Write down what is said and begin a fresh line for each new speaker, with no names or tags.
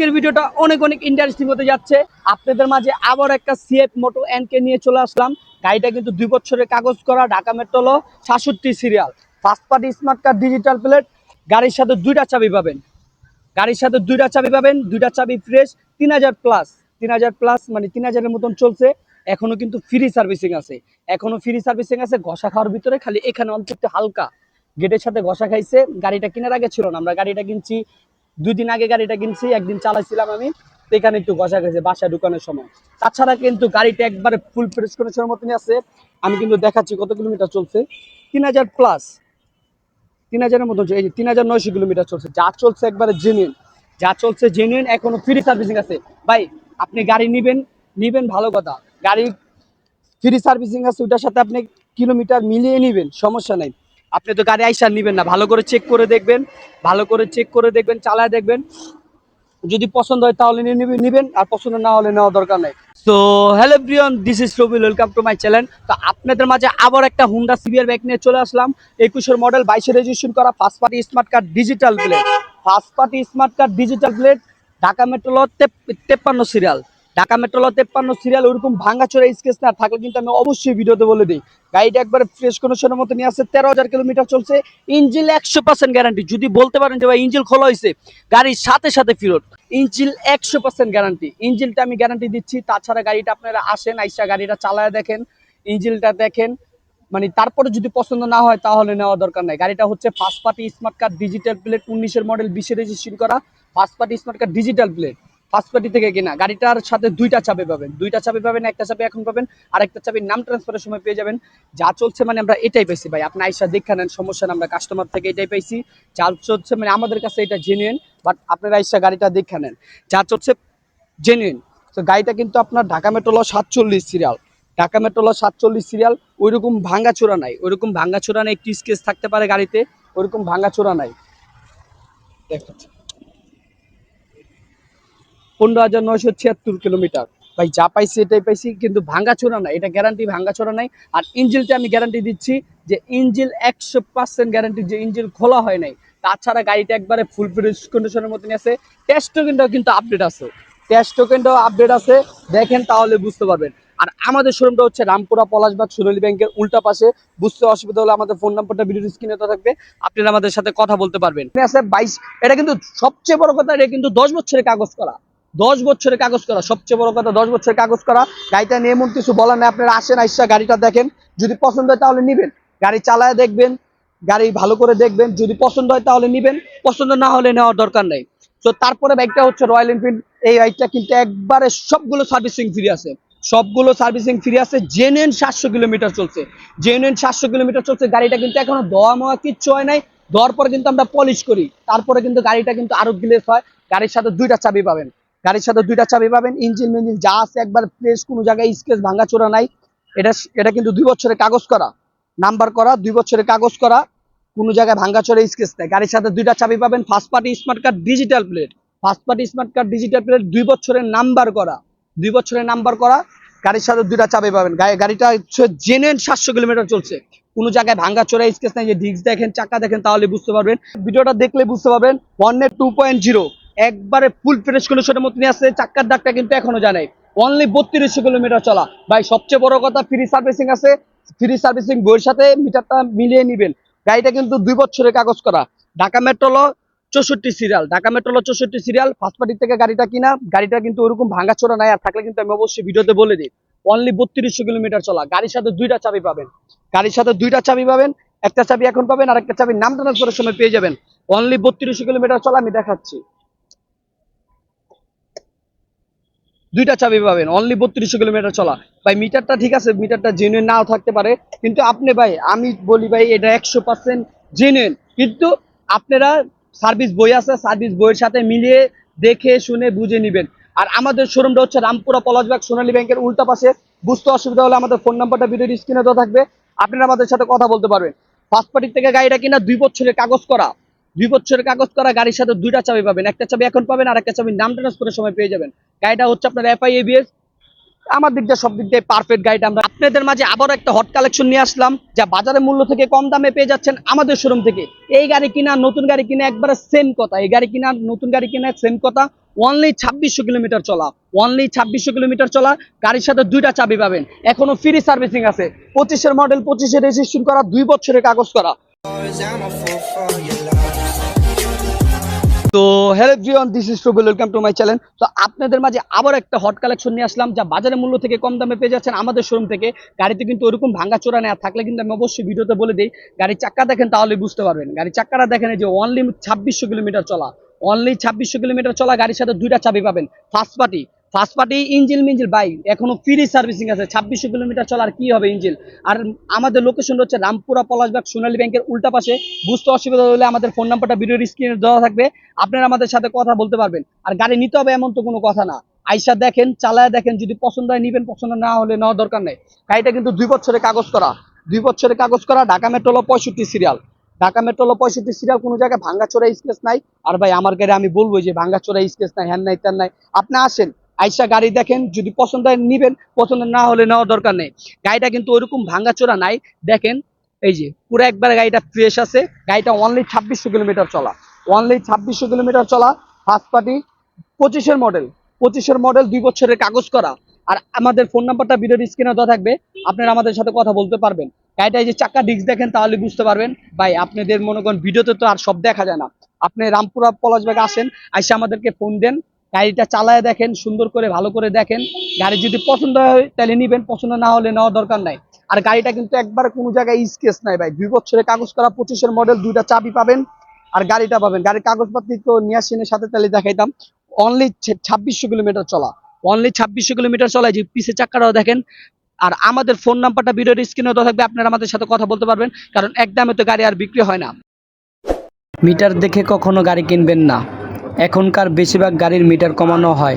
আজকের ভিডিওটা অনেক অনেক ইন্টারেস্টিং হতে যাচ্ছে। আপনাদের মাঝে আবার একটা সিএফ মোটো এনকে নিয়ে চলে আসলাম। গাড়িটা কিন্তু দুই বছরের কাগজ করা ঢাকা মেট্রোলো সাতষট্টি serial first party smart card digital plate গাড়ির সাথে দুইটা চাবি পাবেন। গাড়ির সাথে দুইটা চাবি পাবেন, দুইটা চাবি ফ্রেশ তিন হাজার প্লাস তিন হাজার প্লাস মানে তিন হাজারের মতন চলছে। এখনও কিন্তু ফ্রি সার্ভিসিং আছে। এখনও ফ্রি সার্ভিসিং আছে, ঘষা খাওয়ার ভিতরে খালি এখানে একটু হালকা। গেটের সাথে ঘষা খাইছে, গাড়িটা কেনার আগে ছিল না। আমরা গাড়িটা কিনছি দুই দিন আগে গাড়িটা কিনছি, একদিন চালাইছিলাম আমি এখানে একটু ঘষা খাইছে বাসায় ঢুকানোর সময়। তাছাড়া কিন্তু গাড়িটা একবারে ফুল ফ্রেশ কন্ডিশনের মতনই আছে, আমি কিন্তু দেখাচ্ছি কত কিলোমিটার চলছে। তিন হাজার প্লাস তিন হাজারের মতন। এই যে তিন হাজার নয়শো কিলোমিটার চলছে, যা চলছে একবারে জেনুইন যা চলছে জেনুইন এখনও ফ্রি সার্ভিসিং আছে। ভাই, আপনি গাড়ি নিবেন নিবেন ভালো কথা, গাড়ি ফ্রি সার্ভিসিং আছে, ওটার সাথে আপনি কিলোমিটার মিলিয়ে নিবেন, সমস্যা নাই। আপনি তো গাড়ি আইসা নিবেন না। ভালো করে চেক করে দেখবেন, ভালো করে চেক করে দেখবেন, চালায় দেখবেন। যদি পছন্দ হয় তাহলে নিবেন, আর পছন্দ না হলে নেওয়া দরকার নাই। তো হ্যালো ব্রিয়ন দিস ইজ রবিল ওয়েলকাম টু মাই চ্যানেল তো আপনাদের মাঝে আবার একটা হুন্ডা সিবিআর ব্যাগ নিয়ে চলে আসলাম। একুশের মডেল বাইশে রেজিস্ট্রেশন করা first party smart card digital plate first party smart card digital plate Dhaka মেট্রোল তেপ্পান্ন সিরিয়াল ঢাকা মেট্রোল তেপ্পান্ন সিরিয়াল ওরকম ভাঙাচোরা স্কেচ না থাকলে কিন্তু আমি অবশ্যই ভিডিওতে বলে দিই। গাড়িটা একবার ফ্রেশ কন্ডিশনের মতো নিয়ে আসছে, তেরো হাজার কিলোমিটার চলছে ইঞ্জিল একশো পার্সেন্ট গ্যারান্টি যদি বলতে পারেন যে ভাই ইঞ্জিল খোলা হয়েছে গাড়ির সাথে সাথে ফিরত ইঞ্জিল একশো পার্সেন্ট গ্যারান্টি ইঞ্জিলটা আমি গ্যারান্টি দিচ্ছি, তাছাড়া গাড়িটা আপনারা আসেন, আইসা গাড়িটা চালায় দেখেন ইঞ্জিলটা দেখেন। মানে তারপরে যদি পছন্দ না হয় তাহলে নেওয়া দরকার নাই। গাড়িটা হচ্ছে first party smart card digital plate উনিশের মডেল বিশে রেজিস্ট্রেশন করা first party smart card digital plate first party থেকে কিনা, গাড়িটার সাথে দুইটা চাবি পাবেন। দুইটা চাবি পাবেন, একটা চাবি এখন পাবেন, আর একটা চাবির নাম ট্রান্সফারের সময় পেয়ে যাবেন। যা চলছে মানে আমরা এটাই পাইছি ভাই। আপনি আইসা দেখা নেন, সমস্যা না আমরা কাস্টমার থেকে এটাই পাইছি। যা চলছে মানে আমাদের কাছে এটা জেনুইন বাট আপনারা আইসা গাড়িটা দেখা নেন। যা চলছে জেনুইন তো গাড়িটা কিন্তু আপনার ঢাকা মেট্রোল সাতচল্লিশ সিরিয়াল ঢাকা মেট্রোল সাতচল্লিশ সিরিয়াল ওই ওইরকম ভাঙ্গাচোরা নাই। ওইরকম ভাঙ্গাচোরা নাই, একটি স্কেচ থাকতে পারে গাড়িতে, ওইরকম ভাঙ্গাচোরা নাই। দেখাচ্ছি। পনেরো হাজার নয়শো ছিয়াত্তর কিলোমিটার। ভাই, যা পাইছি এটাই পাইছি, কিন্তু ভাঙ্গাচোরা নাই, এটা গ্যারান্টি ভাঙ্গাচোরা নাই। আর ইঞ্জিলটা আমি গ্যারান্টি দিচ্ছি যে ইঞ্জিল একশো পার্সেন্ট গ্যারান্টি যে ইঞ্জিল খোলা হয় নাই। তাছাড়া গাড়িটা একবারে ফুল ফ্রেশ কন্ডিশনের মতনই আছে। টেস্ট টোকেনটাও কিন্তু আপডেট আছে। টেস্ট টোকেনটাও আপডেট আছে। দেখেন তাহলে বুঝতে পারবেন। আর আমাদের শোরুমটা হচ্ছে রামপুরা পলাশবাগ সোনালী ব্যাংকের উল্টা পাশে। বুঝতে অসুবিধা হলে আমাদের ফোন নাম্বারটা ভিডিও স্ক্রিনে তো থাকবে। আপনারা আমাদের সাথে কথা বলতে পারবেন। বাইশ, এটা কিন্তু সবচেয়ে বড় কথা, এটা কিন্তু দশ বছরের কাগজ করা। দশ বছরের কাগজ করা, সবচেয়ে বড় কথা দশ বছরের কাগজ করা। গাড়িটা নিয়ে এমন কিছু বলার নেই, আপনারা আসেন, আইসা গাড়িটা দেখেন। যদি পছন্দ হয় তাহলে নিবেন। গাড়ি চালায় দেখবেন, গাড়ি ভালো করে দেখবেন। যদি পছন্দ হয় তাহলে নিবেন। পছন্দ না হলে নেওয়ার দরকার নেই। তো তারপরে বাইকটা হচ্ছে রয়্যাল এনফিল্ড এই বাইকটা কিন্তু একবারে সবগুলো সার্ভিসিং ফ্রি আছে। সবগুলো সার্ভিসিং ফ্রি আছে। জেনুইন সাতশো কিলোমিটার চলছে। জেনুইন সাতশো কিলোমিটার চলছে। গাড়িটা কিন্তু এখনও দোয়া মোয়া কিচ্ছু হয় নাই। দেওয়ার পরে কিন্তু আমরা পলিশ করি। তারপরে কিন্তু গাড়িটা কিন্তু আরও গ্লেস হয়। গাড়ির সাথে দুইটা চাবি পাবেন। গাড়ির সাথে দুইটা চাবি পাবেন, ইঞ্জিন মেঞ্জিন যা আছে একবার ফ্রেশ কোনো জায়গায় স্কেচ ভাঙাচোরা নাই। এটা এটা কিন্তু দুই বছরের কাগজ করা নাম্বার করা, দুই বছরের কাগজ করা, কোনো জায়গায় ভাঙ্গাচোরা স্কেচ নেই। গাড়ির সাথে দুইটা চাবি পাবেন first party smart card digital plate first party smart card digital plate দুই বছরের নাম্বার করা, দুই বছরের নাম্বার করা, গাড়ির সাথে দুইটা চাবি পাবেন। গাড়ি গাড়িটা হচ্ছে জেনুইন সাতশো কিলোমিটার চলছে। কোনো জায়গায় ভাঙ্গা চোরা স্কেচ নাই, যে ডিস্ক দেখেন, চাকা দেখেন, তাহলে বুঝতে পারবেন। ভিডিওটা দেখলে বুঝতে পারবেন ওয়ানের টু পয়েন্ট জিরো একবারে ফুল ফ্রেশ কন্ডিশনের মতনই আছে চাক্কার দাগটা কিন্তু এখনও জানাই অনলি বত্রিশশো কিলোমিটার চলা। ভাই, সবচেয়ে বড় কথা ফ্রি সার্ভিসিং আছে। ফ্রি সার্ভিসিং বইয়ের সাথে মিটারটা মিলিয়ে নিবেন। গাড়িটা কিন্তু দুই বছরের কাগজ করা। ঢাকা মেট্রোল চৌষট্টি সিরিয়াল ঢাকা মেট্রোল চৌষট্টি সিরিয়াল ফার্স্ট পার্টি থেকে গাড়িটা কিনা, গাড়িটা কিন্তু ওরকম ভাঙাচোরা নাই। আর থাকলে কিন্তু আমি অবশ্যই ভিডিওতে বলে দিই। অনলি বত্রিশশো কিলোমিটার চলা। গাড়ির সাথে দুইটা চাবি পাবেন। গাড়ির সাথে দুইটা চাবি পাবেন। একটা চাবি এখন পাবেন আর একটা চাবি নাম ট্রান্সফারের সময় পেয়ে যাবেন। অনলি বত্রিশশো কিলোমিটার চলা আমি দেখাচ্ছি। দুইটা চাবি পাবেন অনলি বত্রিশশো কিলোমিটার চলা। ভাই, মিটারটা ঠিক আছে, মিটারটা জেনুইন নাও থাকতে পারে, কিন্তু আপনি ভাই, আমি বলি ভাই, এটা একশো পার্সেন্ট জেনুইন কিন্তু আপনারা সার্ভিস বই আছে, সার্ভিস বইয়ের সাথে মিলিয়ে দেখে, শুনে, বুঝে নেবেন। আর আমাদের শোরুমটা হচ্ছে রামপুরা পলাশবাগ সোনালী ব্যাংকের উল্টা পাশে। বুঝতে অসুবিধা হলে আমাদের ফোন নাম্বারটা ভিডিওর স্ক্রিনে দেওয়া থাকবে। আপনারা আমাদের সাথে কথা বলতে পারবেন। ফার্স্ট পার্টির থেকে গাড়িটা কিনা দুই বছরের কাগজ করা। দুই বছরের কাগজ করা গাড়ির সাথে দুইটা চাবি পাবেন। একটা চাবি এখন পাবেন আর একটা চাবি নাম ট্রান্সফারের সময় পেয়ে যাবেন। গাড়িটা হচ্ছে আপনার এফআই এবিএস আমার দিক দিয়ে, সব দিক দিয়ে পারফেক্ট গাড়িটা আমরা আপনাদের মাঝে আবার একটা হট কালেকশন নিয়ে আসলাম, যা বাজারের মূল্য থেকে কম দামে পেয়ে যাচ্ছেন আমাদের শোরুম থেকে। এই গাড়ি কিনা, নতুন গাড়ি কিনা, একবারে সেম কথা। এই গাড়ি কিনা, নতুন গাড়ি কিনা সেম কথা। অনলি ছাব্বিশশো কিলোমিটার চলা। অনলি ছাব্বিশশো কিলোমিটার চলা, গাড়ির সাথে দুইটা চাবি পাবেন। এখনও ফ্রি সার্ভিসিং আছে। পঁচিশের মডেল পঁচিশে রেজিস্ট্রেশন করা, দুই বছরের কাগজ করা। তো হ্যালো ভিওন দিস ইস ট্রুবল ওয়েলকাম টু মাই চ্যানেল তো আপনাদের মাঝে আবার একটা হট কালেকশন নিয়ে আসলাম, যা বাজারের মূল্য থেকে কম দামে পেয়ে যাচ্ছেন আমাদের শোরুম থেকে। গাড়িতে কিন্তু ওরকম ভাঙ্গা চোরা নেওয়া থাকলে কিন্তু আমি অবশ্যই ভিডিওতে বলে দিই, গাড়ির চাক্কা দেখেন তাহলে বুঝতে পারবেন। গাড়ির চাক্কাটা দেখেন যে অনলি ছাব্বিশশো কিলোমিটার চলা। অনলি ছাব্বিশশো কিলোমিটার চলা, গাড়ির সাথে দুইটা চাবি পাবেন ফার্স্ট পার্টি ফার্স্ট পার্টি ইঞ্জিল মিঞ্জিল বাইক এখনও ফ্রি সার্ভিসিং আছে। ছাব্বিশশো কিলোমিটার চলার কি হবে ইঞ্জিল? আর আমাদের লোকেশন হচ্ছে রামপুরা পলাশবাগ সোনালী ব্যাংকের উল্টা পাশে। বুঝতে অসুবিধা হলে আমাদের ফোন নাম্বারটা ভিডিওর স্ক্রিনে দেওয়া থাকবে। আপনারা আমাদের সাথে কথা বলতে পারবেন। আর গাড়ি নিতে হবে এমন তো কোনো কথা না। আইসা দেখেন, চালায় দেখেন, যদি পছন্দ হয় নিবেন, পছন্দ না হলে নেওয়া দরকার নেই। গাড়িটা কিন্তু দুই বছরের কাগজ করা। দুই বছরের কাগজ করা ঢাকা মেট্রোল পঁয়ষট্টি সিরিয়াল ঢাকা মেট্রোল পঁয়ষট্টি সিরিয়াল কোনো জায়গায় ভাঙ্গা চোরা স্কেচ নাই। আর ভাই, আমার গাড়ি আমি বলব যে ভাঙ্গা চোরা স্কেচ নাই, হ্যান নাই ত্যান নাই। আপনি আসেন আইসা গাড়ি দেখেন, যদি পছন্দ হয় নিবেন, পছন্দ না হলে নেওয়ার দরকার নেই। গাড়িটা কিন্তু ওইরকম ভাঙ্গা চোরা নাই। দেখেন, এই যে, পুরো একবার গাড়িটা ফ্রেশ আছে। গাড়িটা অনলি ছাব্বিশশো কিলোমিটার চলা। অনলি ছাব্বিশশো কিলোমিটার চলা ফার্স্ট পার্টি পঁচিশের মডেল পঁচিশের মডেল দুই বছরের কাগজ করা। আর আমাদের ফোন নাম্বারটা ভিডিওর স্ক্রিনে দেওয়া থাকবে। আপনারা আমাদের সাথে কথা বলতে পারবেন। গাড়িটা এই যে চাকা ডিস্ক দেখেন, তাহলে বুঝতে পারবেন। ভাই, আপনাদের মনে করেন, ভিডিওতে তো আর সব দেখা যায় না। আপনি রামপুরা, পলাশবাগে আসেন, আইসা আমাদেরকে ফোন দেন। গাড়িটা চালায় দেখেন, সুন্দর করে, ভালো করে দেখেন। গাড়ি যদি পছন্দ হয়, তাহলে নিবেন, পছন্দ না হলে নেওয়ার দরকার নাই। আর গাড়িটা কিন্তু একবার কোনো জায়গায় স্কেচ নাই ভাই। দুই বছরের কাগজ করা পঁচিশের মডেল দুইটা চাবি পাবেন আর গাড়িটা পাবেন। গাড়ির কাগজপাতি তো নিয়ে সাথে তাহলে দেখাইতাম। অনলি ছাব্বিশশো কিলোমিটার চলা। অনলি ছাব্বিশশো কিলোমিটার চলায় যে পিসের চাক্কাটাও দেখেন। আর আমাদের ফোন নাম্বারটা ভিডিওর স্ক্রিনে দেওয়া থাকবে, আপনারা আমাদের সাথে কথা বলতে পারবেন। কারণ একদমে তো গাড়ি আর বিক্রি হয় না। মিটার দেখে কখনো গাড়ি কিনবেন না। এখনকার বেশিরভাগ গাড়ির মিটার কমানো হয়।